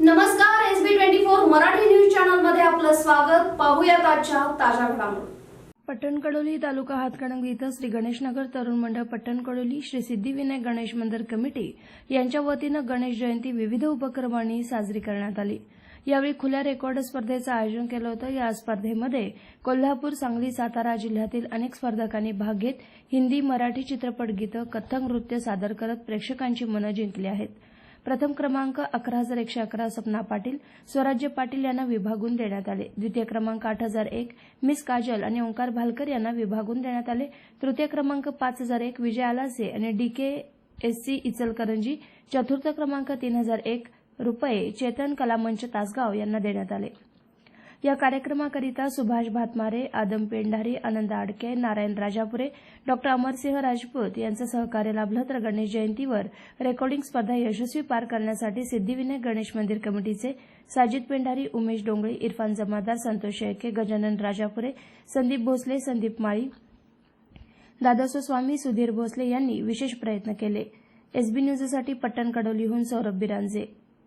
नमस्कार S B twenty four Marathi news चॅनलमध्ये आपलं स्वागत. पाहूयात आजच्या ताज्या घडामोडी. पट्टणकडोली तालुका हातकणंगली इथं श्री गणेशनगर तरुण मंडळ पट्टणकडोली श्री सिद्धिविनायक गणेश मंदिर कमिटी यांच्या वतीनं गणेश जयंती विविध उपक्रमांनी साजरी करण्यात आली. यावेळी खुल्या रेकॉर्ड स्पर्धेचं आयोजन केलं होतं. या स्पर्धेमध्ये कोल्हापूर सांगली सातारा जिल्ह्यातील अनेक स्पर्धकांनी भाग घेत हिंदी मराठी चित्रपट गीतं कथ्थक नृत्य सादर करत प्रेक्षकांची मनं जिंकली आहेत. प्रथम क्रमांक अकरा हजार एकशे अकरा सपना पाटील स्वराज्य पाटील यांना विभागून देण्यात आले. द्वितीय क्रमांक आठ हजार एक मिस काजल आणि ओंकार भालकर यांना विभागून देण्यात आले. तृतीय क्रमांक पाच हजार एक विजय आलासे आणि डी के एससी इचलकरंजी. चतुर्थ क्रमांक तीन हजार एक रुपये चेतन कलामंच तासगाव यांना देण्यात आले. या कार्यक्रमाकरिता सुभाष भातमारे आदम पेंढारी आनंद आडके नारायण राजापुरे डॉक्टर अमरसिंह राजपूत यांचं सहकार्य लाभलं तर गणेश जयंतीवर रेकॉर्डिंग स्पर्धा यशस्वी पार करण्यासाठी सिद्धिविनायक गणेश मंदिर कमिटीचे साजिद पेंढारी उमेश डोंगळे इरफान जमादार संतोष शेळके गजानन राजापुरे संदीप भोसले संदीप माळी दादासो स्वामी सुधीर भोसले यांनी विशेष प्रयत्न केले. एसबी न्यूजसाठी पट्टण कडोलीहून सौरभ बिरांजे.